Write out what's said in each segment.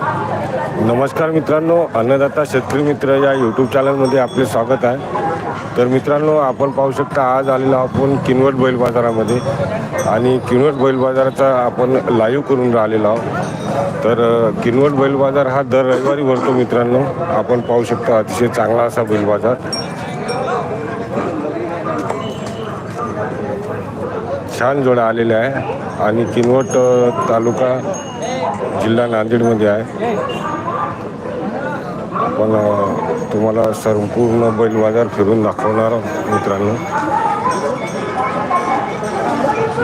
नमस्कार मित्रांनो अन्नदाता शेतकरी मित्र या यूट्यूब चॅनलमध्ये आपले स्वागत आहे. तर मित्रांनो आपण पाहू शकता आज आलेलो आपण किनवट बैल बाजारामध्ये. आणि किनवट बैल बाजाराचा आपण लाईव्ह करून राहिलेलो आहोत. तर किनवट बैल बाजार हा दर रविवारी भरतो मित्रांनो. आपण पाहू शकता अतिशय चांगला असा बैल बाजार. छान जोड्या आलेल्या आहे. आणि किनवट तालुका जिल्हा नांदेडमध्ये आहे. आपण तुम्हाला संपूर्ण बैल बाजार फिरून दाखवणार आहोत मित्रांनो.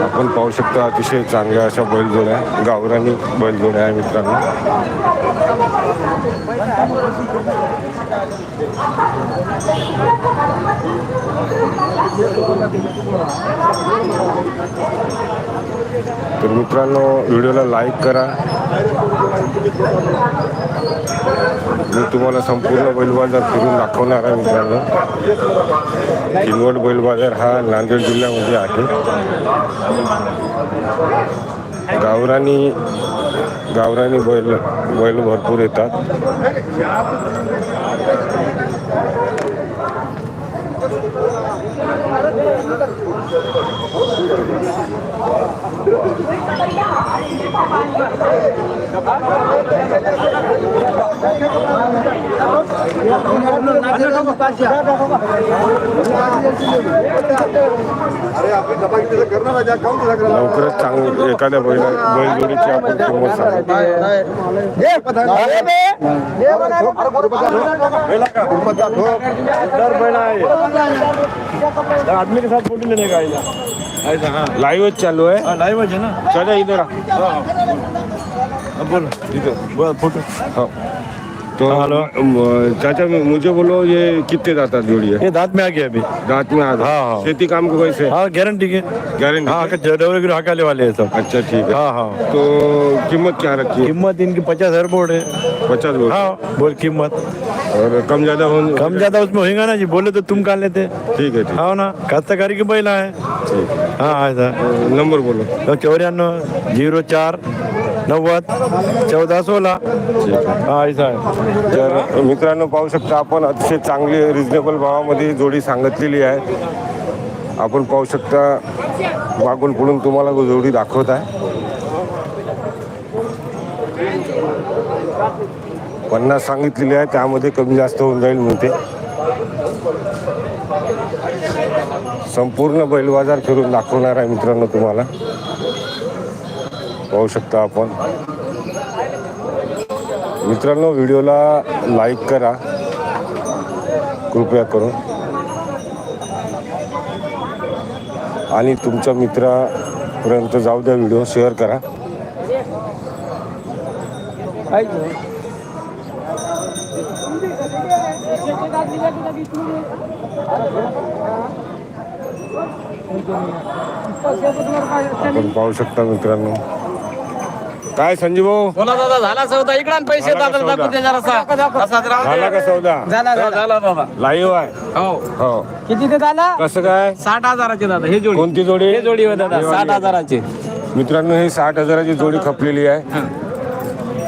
आपण पाहू शकता अतिशय चांगल्या अशा बैलजोड्या गावरानी बैलजोड्या आहे मित्रांनो. तर मित्रांनो व्हिडिओला लाईक करा. मी तुम्हाला संपूर्ण बैल बाजार फिरून दाखवणार आहे मित्रांनो. किनवट बैल बाजार हा नांदेड जिल्ह्यामध्ये आहे. गावरानी गावरानी बैल बैल भरपूर येतात. लवकरच चांगली एखाद्या बैल बैलजोडीची आपण किंमत सांगू. आदमी के साथ फोटो नाही का हाँ लाईव्हच चालू आहे. लाइव है ना? चला इधर बोलो. इधर बोल फ़ोटो. हाँ. तो म- चाचा मुझे बोलो ये कितने दाता जोड़ी है? ये दांत में आ गया अभी. दांत में आ हाँ, हाँ। खेती काम को कैसे? हाँ गारंटी के. गारंटी हाँ डबल वाले हैं सब. अच्छा ठीक है. हाँ हाँ. तो कीमत क्या रखी है? कीमत इनकी पचास हज़ार बोर्ड है. पचास बोल हाँ बोल कीमत. और कम ज्यादा हो कम ज्यादा उसमें होएगा ना जी बोले तो तुम कहा लेते। ठीक है ठीक। हाँ ना कास्तकारी की महिला है। है। ऐसा नंबर बोलो। चौरानवे जीरो चार नव्वद चौदा सोळा हा। ऐसा आहे तर मित्रांनो पाहू शकता आपण अतिशय चांगली रिजनेबल भावामध्ये जोडी सांगितलेली आहे. आपण पाहू शकता मागून पुढून तुम्हाला जोडी दाखवत आहे. पन्नास सांगितलेली आहे त्यामध्ये कमी जास्त होऊन जाईल म्हणते. संपूर्ण बैल बाजार फिरून दाखवणार आहे मित्रांनो तुम्हाला. पाहू शकता आपण. मित्रांनो व्हिडिओला लाईक करा. कृपया करून. आणि तुमच्या मित्रापर्यंत जाऊ द्या व्हिडिओ शेअर करा. आपण पाहू शकता मित्रांनो. काय संजीव भाऊ बोला दादा झाला सौदा? इकडे पैसे झाला का दादा सौदा? दाखवते जरासा. असाच राहू झाला दे. का सौदा? झाला झाला. झाला दादा. लाईव्ह आहे. हो. हो. किती ते झाला? कसं काय? साठ हजाराचे दादा हे जोडी. कोणती जोडी? हे जोडी होय दादा साठ हजाराचे. मित्रांनो ही साठ हजाराची जोडी खपलेली आहे.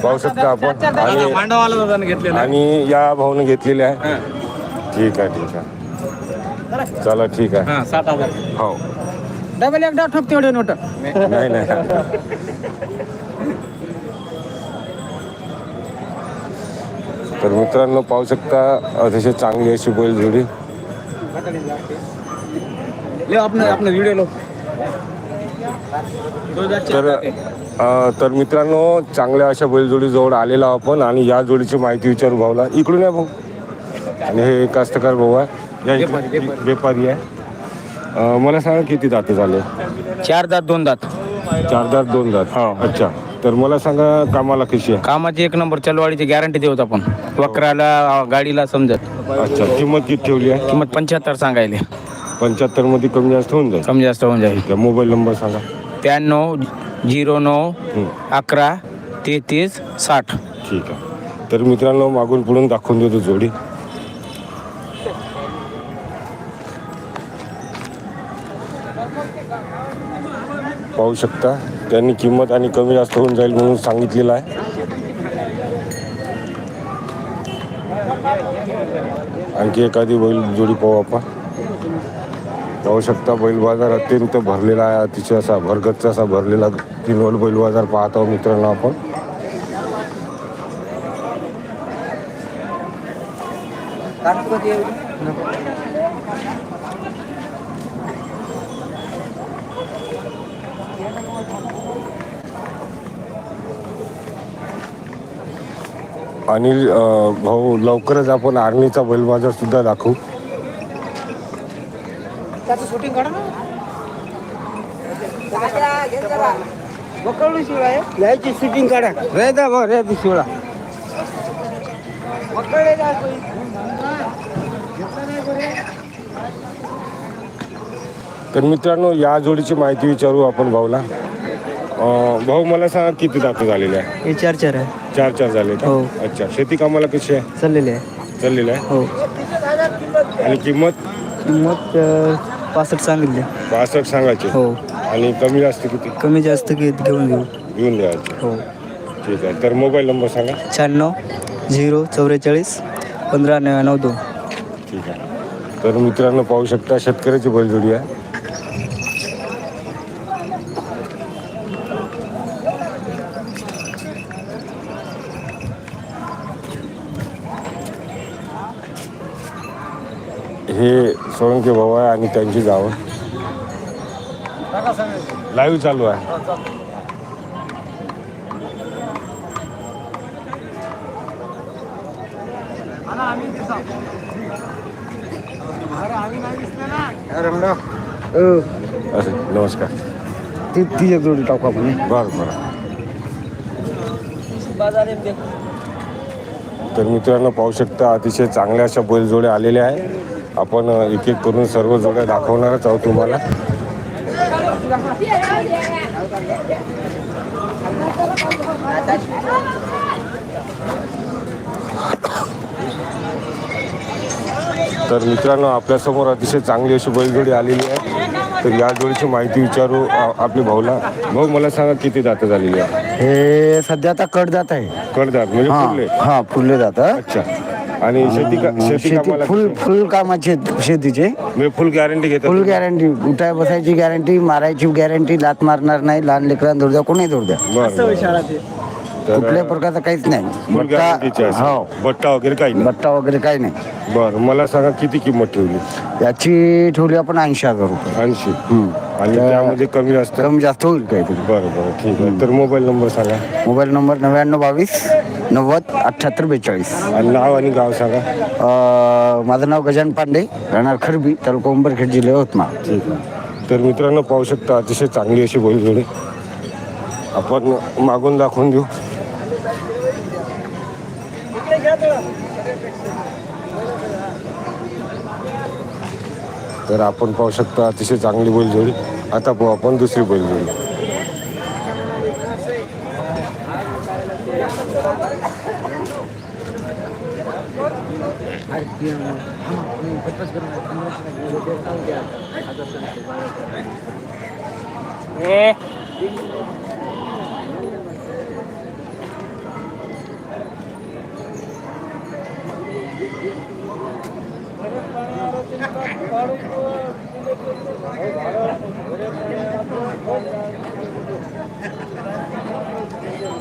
पाहू शकता आपण. दादा आणि भांडवाला दादा घेतलेला आणि या भाऊने घेतलेली आहे. ठीक आहे ठीक आहे. चला ठीक आहे. हा साठ हजार. हो. डबल एकदा ठोक तेवढे नोट. नाही नाही. तर मित्रांनो पाहू शकता अतिशय चांगली अशी बैल जोडी. ले आपण आपण व्हिडिओ लो. तर अ, तर मित्रांनो चांगल्या अशा बैलजोडी जवळ आलेला आपण आणि या जोडीची माहिती विचारू भाऊला इकडून आहे भाऊ. आणि हे कास्तकार भाऊ आहे. या व्यापारी आहे. अ, मला सांगा किती दाते झाले? चार दात दोन दात. चार दात दोन दात. अच्छा. तर मला सांगा कामाला कशी आहे? कामाची एक नंबर चलवाडीची गॅरंटी देऊ आपण. वक्राला गाडीला समजत. अच्छा. किंमत किती ठेवली आहे? किंमत पंच्याहत्तर सांगायले. पंच्याहत्तरमध्ये कमी जास्त होऊन जाईल. कमी जास्त होऊन जाईल. त्या मोबाईल नंबर सांगा. त्र्याण्णव झिरो नऊ हं, अकरा तेहतीस साठ. ठीक आहे. तर मित्रांनो मागून पुढून दाखवून देतो जोडी. पाहू शकता. त्यांनी किंमत आणि कमी जास्त होऊन जाईल म्हणून सांगितलेलं आहे. आणखी एखादी बैल जोडी पाहू आपण. पाहू शकता बैल बाजार अत्यंत भरलेला आहे. अतिशय असा भरगच्च असा भरलेला किनवल बैल बाजार पाहत आहोत मित्रांनो आपण. आणि भाऊ लवकरच आपण आर्मीचा बैल बाजार सुद्धा दाखवू. यायची शूटिंग काढा. रे दा भाऊ रे शिवळा. तर मित्रांनो या जोडीची माहिती विचारू आपण भाऊला. भाऊ मला सांगा किती दात झालेले आहे? हे चार चार आहे. चार चार झाले का? हो. अच्छा. शेती कामाला कशी आहे? चाललेले आहे. चाललेलं आहे? हो. आणि किंमत? मग पासष्ट सांगितले. बासष्ट सांगायची. हो. आणि कमी जास्त किती? कमी जास्त घेत घेऊन घेऊ. घेऊन द्यायचे हो. ठीक आहे. तर मोबाईल नंबर सांगा. शहाण्णव झिरो चौवेचाळीस पंधरा नव्याण्णव दोन. ठीक आहे. तर मित्रांनो पाहू शकता शेतकऱ्याची बैलजोडी आहे. हे सोळंके भाऊ आहे आणि त्यांची गावं लाईव्ह चालू आहे. असं नमस्कार. ती ती एक जोडी टाकू आपण बरं बरं. तर मित्रांनो पाहू शकता अतिशय चांगल्या अशा बैलजोड्या आलेल्या आहे आपण एक एक करून सर्व जोड्या दाखवणारच आहोत तुम्हाला. तर मित्रांनो आपल्यासमोर अतिशय चांगली अशी बैलजोडी आलेली आहे. तर या जोडीची माहिती विचारू आ- आपल्या भाऊला. भाऊ मला सांगा किती दातं झालेली आहे? हे सध्या आता कट जात आहे. कडदात म्हणजे फुलले. हा हा फुलले जातं. अच्छा. आणि शेती का शेती शेती कामाला फुल? फुल कामाचे आहेत शेतीचे. म्हणजे फुल गॅरंटी घेतात फुल गॅरंटी उठाय बसायची गॅरंटी मारायची गॅरंटी लात मारणार नाही लहान लेकरांना धुर द्या कोणी धुर द्या. बरं, बरं. तर कुठल्याही प्रकारचं काहीच नाही. फुल गॅरंटीचे बट्टा हो. बट्टा वगैरे काही नाही. बट्टा वगैरे काही नाही. बरं मला सांगा किती किंमत ठेवली? याची ठेवली आपण ऐंशी हजार रुपये. ऐंशी. आणि त्यामध्ये कमी जास्त. कमी जास्त होईल काहीतरी बरं बरं ठीक आहे. तर मोबाईल नंबर सांगा. मोबाईल नंबर नव्याण्णव बावीस नव्वद अठ्ठ्याहत्तर बेचाळीस. आणि नाव आणि गाव सांगा. अं, माझं नाव गजान पांडे राहणार खरबी तालुका उंबरखेड जिल्हा यवतमाळ. ठीक आहे. तर मित्रांनो पाहू शकता अतिशय चांगली अशी बैलजोडी. आपण मागून दाखवून देऊ. तर आपण पाहू शकता अतिशय चांगली बैलजोडी. आता पाहू आपण दुसरी बैलजोडी.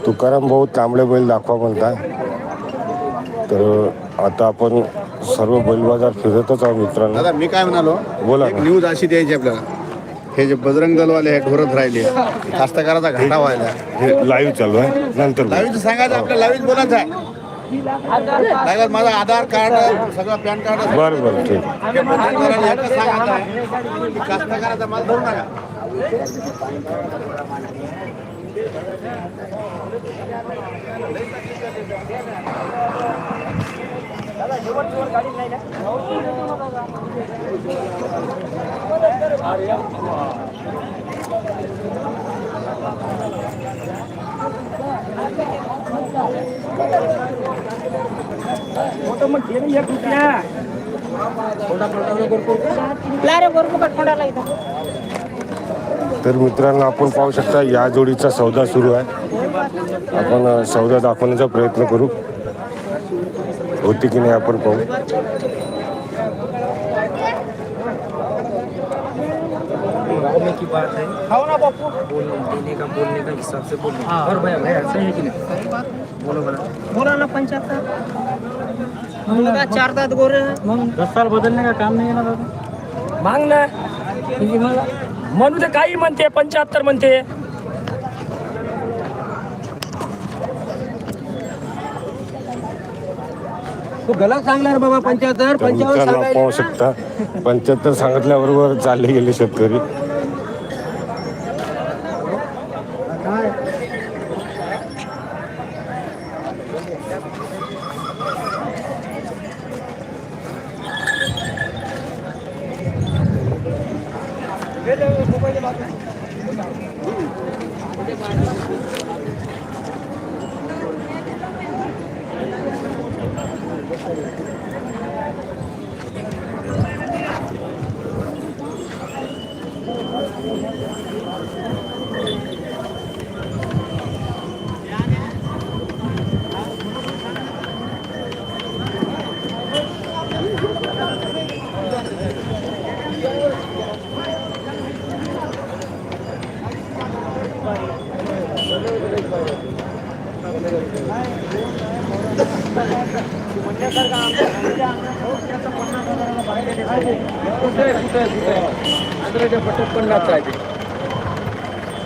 तुकाराम भाऊ तांबडे बैल दाखवा म्हणताय. तर आता आपण सर्व बैल बाजार फिरतच आहोत मित्रांनो. दादा मी काय म्हणालो? बोला एक ना. न्यूज अशी द्यायची आपल्याला. हे जे बजरंग दलवाले हे ढोरत राहिले. कास्तकाराचा घाटा व्हायला. हे लाईव्ह चालू आहे. नंतर बोलू. लाईव्ह सांगायचं आपल्या लाईव्ह बोलायचं आहे. लाईव्ह माझं आधार कार्ड सगळं पॅन कार्ड बरं बरं ठीक. आहे. हे बजरंग दलाल एकच सांगायचं आहे की कास्तकाराचा माल धरू नका. तर मित्रांनो आपण पाहू शकता या जोडीचा सौदा सुरू आहे. आपण सौदा दाखवण्याचा प्रयत्न करू. होती की नाही आपण पाहू. बोलने की बात है बोलने देने का बोलने का हिसाब से बोलने और भैया भैया सही है कि नहीं? बोलो बड़ा बोला. ना पंचायत मुलगा चार दात गोरे मग दस साल बदलने का? काम नाही दादा माग ना म्हणजे मला म्हणू दे काही म्हणते पंच्याहत्तर म्हणते. तू गलत सांगणार बाबा पंच्याहत्तर. तर मित्रांनो पाहू शकता. पंच्याहत्तर सांगितल्याबरोबर चालले गेले शेतकरी.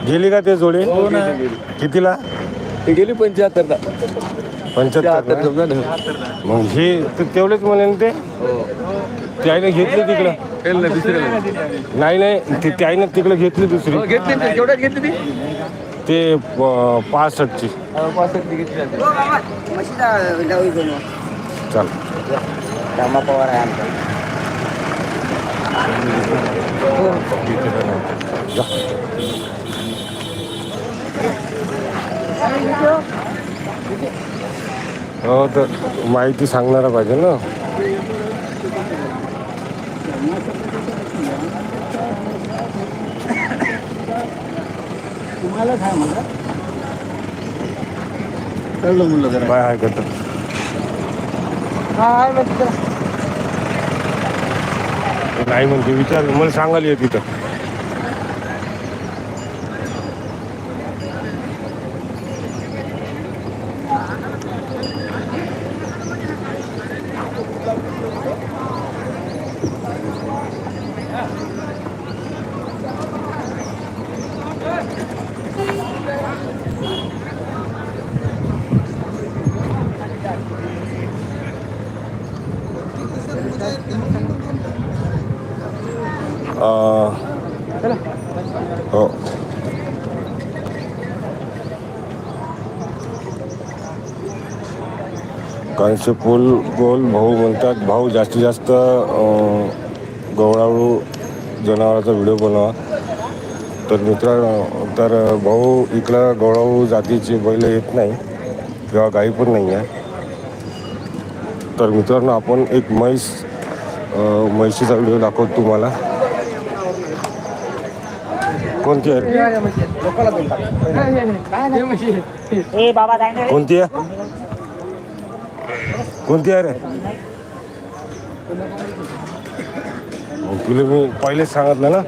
गेली का ते जोडे? कितीला? ते गेली पंच्याहत्तरला. पंच्याहत्तर मग हे तर तेवढेच म्हणेल ते ते? आईने घेतली तिकडं. नाही नाही ते त्याईनं तिकडे घेतली दुसरी. घेतली ना, केवढ्यात घेतली ती? ते प- पासष्टची पासष्ट घेतली चाल रामा पवार आहे आमचा जा. हो तर माहिती सांगणारा पाहिजे ना कळलं म्हणलं जरा. काय ऐकत नाही म्हणते विचार मला सांगायला ये तिथं. हो. कांशीपूल गोल भाऊ म्हणतात भाऊ जास्तीत जास्त अं, गवळाळू जनावराचा व्हिडिओ बनवा. तर मित्रांनो तर भाऊ इकडं गवळाळू जातीची बैल येत नाही किंवा गाई पण नाही आहे. तर मित्रांनो आपण एक म्हैस म्हैशीचा व्हिडिओ दाखवतो तुम्हाला. कोणती आहे? कोणती आहे? कोणती आहे रे? तुला मी पहिलेच सांगितलं ना?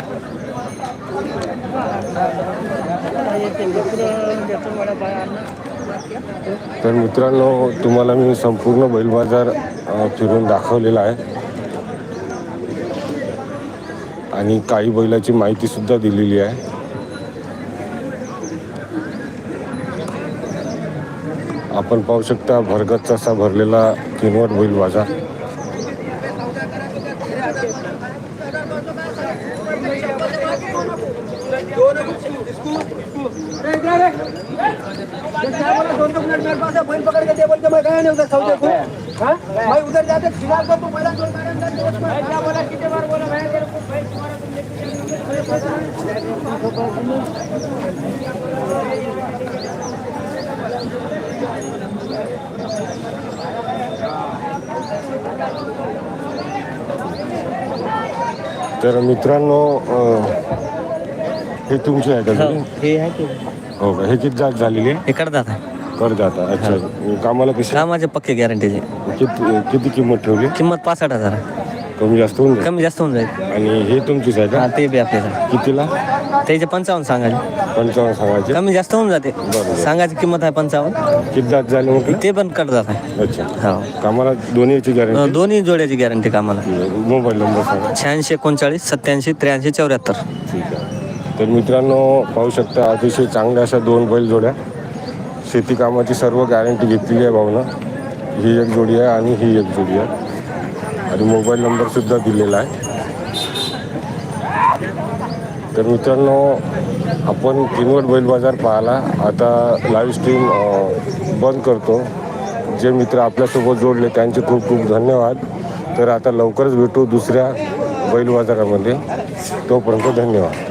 तर मित्रांनो तुम्हाला मी संपूर्ण बैल बाजार फिरून दाखवलेला आहे. आणि काही बैलाची माहिती सुद्धा दिलेली आहे. आपण पाहू शकता भरगत असा भरलेला किनवट होईल बाजार तर मित्रांनो हे तुमचे आहे का? हे आहे की. हो का? हे किती जात झालेली आहे? हे करतात. करदाता अच्छा. कामाला कशी? कामाचे पक्के गॅरंटीचे किती किती किंमत ठेवली? किंमत पासष्ट हजार. कमी जास्त होऊन जाईल? कमी जास्त होऊन जाईल. आणि हे तुमचीच आहे हा का ते बी आपल्याला कितीला? त्याचे पंचावन्न सांगायचे. पंचावन्न सांगायचे? कमी जास्त होऊन जाते. बरोबर. सांगायची किंमत आहे पंचावन्न. किती झाले म्हटलं? ते पण कट जात आहे. अच्छा. हो. कामाला दोन्हीची अं, गॅरंटी दोन्ही जोड्याची गॅरंटी कामाला. मोबाईल नंबर सांगा. शहाऐंशी एकोणचाळीस सत्याऐंशी त्र्याऐंशी चौऱ्याहत्तर. ठीक आहे. तर मित्रांनो पाहू शकता अतिशय चांगल्या अशा दोन बैल जोड्या. शेती कामाची सर्व गॅरंटी घेतलेली आहे भाऊनं. ही एक जोडी आहे आणि ही एक जोडी आहे. आणि मोबाईल नंबरसुद्धा दिलेला आहे. तर मित्रांनो आपण किनवट बैल बाजार पाहायला आता लाईव्ह स्ट्रीम बंद करतो. जे मित्र आपल्यासोबत जोडले त्यांचे खूप खूप धन्यवाद. तर आता लवकरच भेटू दुसऱ्या बैल बाजारामध्ये. तोपर्यंत धन्यवाद.